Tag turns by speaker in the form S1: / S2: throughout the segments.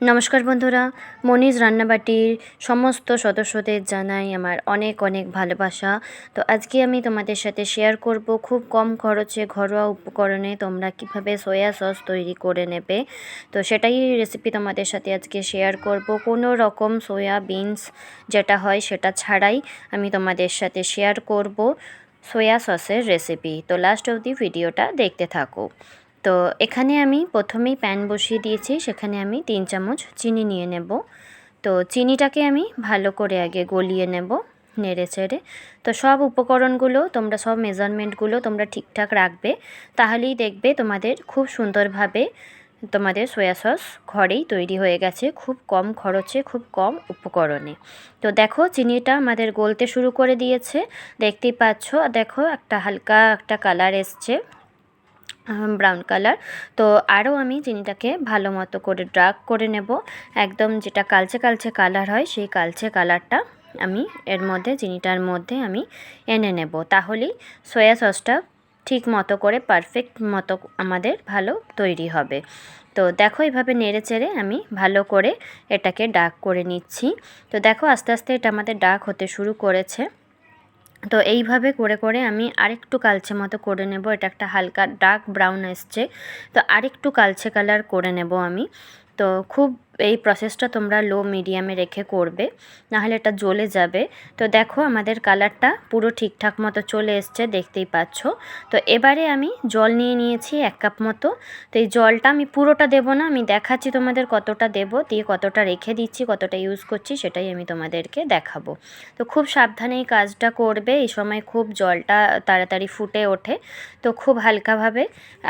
S1: নমস্কার বন্ধুরা, মনিজ রান্নাবাটির সমস্ত সদস্যদের জানাই আমার অনেক অনেক ভালোবাসা। তো আজকে আমি তোমাদের সাথে শেয়ার করব খুব কম খরচে ঘরোয়া উপকরণে তোমরা কীভাবে সয়া সস তৈরি করে নেবে। তো সেটাই রেসিপি তোমাদের সাথে আজকে শেয়ার করব। কোনো রকম সয়া বিনস যেটা হয় সেটা ছাড়াই আমি তোমাদের সাথে শেয়ার করব সয়া সসের রেসিপি তো লাস্ট অবধি ভিডিওটা দেখতে থাকো। তো এখানে আমি প্রথমেই প্যান বসিয়ে দিয়েছি, সেখানে আমি তিন চামচ চিনি নিয়ে নেব। তো চিনিটাকে আমি ভালো করে আগে গলিয়ে নেব নেড়ে চেড়ে। তো সব উপকরণগুলো তোমরা, সব মেজারমেন্টগুলো তোমরা ঠিকঠাক রাখবে, তাহলেই দেখবে তোমাদের খুব সুন্দরভাবে তোমাদের সয়া সস ঘরেই তৈরি হয়ে গেছে, খুব কম খরচে, খুব কম উপকরণে। তো দেখো, চিনিটা আমাদের গলতে শুরু করে দিয়েছে, দেখতেই পাচ্ছ, দেখো একটা হালকা একটা কালার এসছে। ব্রাউন কালার তো আরও আমি চিনিটাকে ভালো মতো করে ড্রাগ করে নেব। একদম যেটা কালচে কালচে কালার হয়, সেই কালচে কালারটা আমি এর মধ্যে, চিনিটার মধ্যে আমি এনে নেব। তাহলেই সয়া সসটা ঠিক মতো করে পারফেক্ট মতো আমাদের ভালো তৈরি হবে। তো দেখো এইভাবে নেড়ে চেড়ে আমি ভালো করে এটাকে ডাক করে নিচ্ছি। তো দেখো আস্তে আস্তে এটা আমাদের ডাক হতে শুরু করেছে। তো এইভাবে করে করে আমি আরেকটু কালচে মতো করে নেব। এটা একটা হালকা ডার্ক ব্রাউন এসছে। তো আরেকটু কালচে কালার করে নেব আমি। তো খুব এই প্রসেসটা তোমরা লো মিডিয়ামে রেখে করবে, নাহলে এটা জ্বলে যাবে। তো দেখো আমাদের কালারটা পুরো ঠিকঠাক মতো চলে এসছে, দেখতেই পাচ্ছ। তো এবারে আমি জল নিয়ে নিয়েছি এক কাপ মতো। তো এই জলটা আমি পুরোটা দেব না, আমি দেখাচ্ছি তোমাদের কতটা দেব, দিয়ে কতটা রেখে দিচ্ছি, কতটা ইউজ করছি, সেটাই আমি তোমাদেরকে দেখাবো। তো খুব সাবধানে এই কাজটা করবে, এই সময় খুব জলটা তাড়াতাড়ি ফুটে ওঠে। তো খুব হালকাভাবে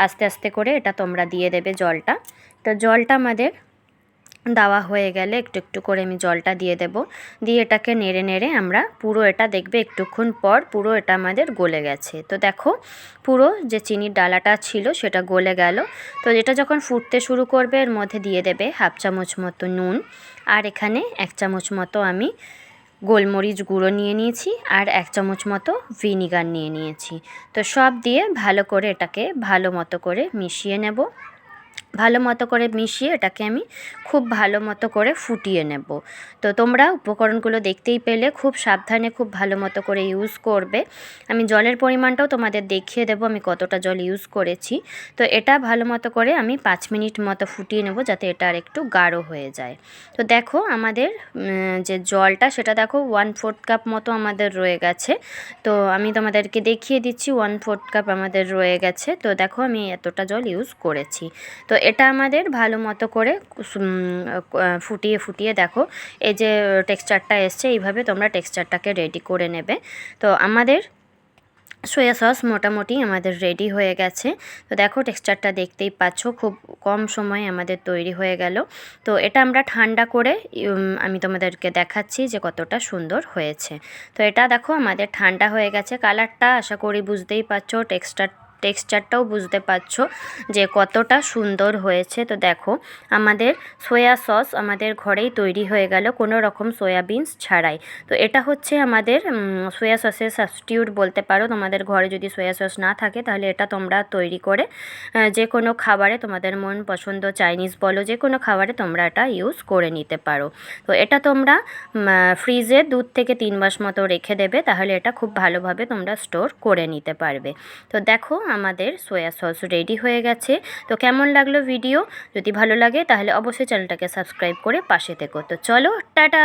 S1: আস্তে আস্তে করে এটা তোমরা দিয়ে দেবে জলটা। তো জলটা আমাদের দেওয়া হয়ে গেলে একটু একটু করে আমি জলটা দিয়ে দেব। দিয়ে এটাকে নেড়ে নেড়ে আমরা পুরো এটা দেখবে একটুক্ষণ পর পুরো এটা আমাদের গলে গেছে। তো দেখো পুরো যে চিনির ডালাটা ছিল সেটা গলে গেল। তো এটা যখন ফুটতে শুরু করবে এর মধ্যে দিয়ে দেবে হাফ চামচ মতো নুন। আর এখানে এক চামচ মতো আমি গোলমরিচ গুঁড়ো নিয়ে নিয়েছি আর এক চামচ মতো ভিনিগার নিয়ে নিয়েছি। তো সব দিয়ে ভালো করে এটাকে ভালো মতো করে মিশিয়ে নেব। ভালো মতো করে মিশিয়ে এটাকে আমি খুব ভালো মতো করে ফুটিয়ে নেব। তো তোমরা উপকরণগুলো দেখতেই পেলে, খুব সাবধানে খুব ভালো মতো করে ইউজ করবে। আমি জলের পরিমাণটাও তোমাদের দেখিয়ে দেবো আমি কতটা জল ইউজ করেছি। তো এটা ভালো মতো করে আমি পাঁচ মিনিট মতো ফুটিয়ে নেব যাতে এটা আর একটু গাঢ় হয়ে যায়। তো দেখো আমাদের যে জলটা সেটা দেখো ওয়ান ফোর্থ কাপ মতো আমাদের রয়ে গেছে। তো আমি তোমাদেরকে দেখিয়ে দিচ্ছি ওয়ান ফোর্থ কাপ আমাদের রয়ে গেছে। তো দেখো আমি এতটা জল ইউজ করেছি। তো এটা আমাদের ভালো মতো করে ফুটিয়ে ফুটিয়ে দেখো। এই যে টেক্সচারটা এসছে, এইভাবে তোমরা টেক্সচারটাকে রেডি করে নেবে। তো আমাদের সোয়া সস মোটামুটি আমাদের রেডি হয়ে গেছে। তো দেখো টেক্সচারটা দেখতেই পাচ্ছ, খুব কম সময়ে আমাদের তৈরি হয়ে গেল। তো এটা আমরা ঠান্ডা করে আমি তোমাদেরকে দেখাচ্ছি যে কতটা সুন্দর হয়েছে। তো এটা দেখো আমাদের ঠান্ডা হয়ে গেছে। কালারটা আশা করি বুঝতেই পারছ, টেক্সচার টেক্সচারটাও বুঝতে পারছ যে কতটা সুন্দর হয়েছে। তো দেখো, আমাদের সয়া সস আমাদের ঘরেই তৈরি হয়ে গেল কোনো রকম সয়াবিনস ছাড়াই। তো এটা হচ্ছে আমাদের সয়া সসের সাবস্টিউট বলতে পারো। তোমাদের ঘরে যদি সয়া সস না থাকে, তাহলে এটা তোমরা তৈরি করে যে কোনো খাবারে তোমাদের মন পছন্দ চাইনিজ বলো, যে কোনো খাবারে তোমরা এটা ইউজ করে নিতে পারো। তো এটা তোমরা ফ্রিজে দুধ থেকে তিন মাস মতো রেখে দেবে, তাহলে এটা খুব ভালোভাবে তোমরা স্টোর করে নিতে পারবে। তো দেখো আমাদের সোয়া সস রেডি হয়ে গেছে। তো কেমন লাগল ভিডিও যদি ভালো লাগে, তাহলে অবশ্যই চ্যানেলটাকে সাবস্ক্রাইব করে পাশে থেকো। তো চলো, টাটা!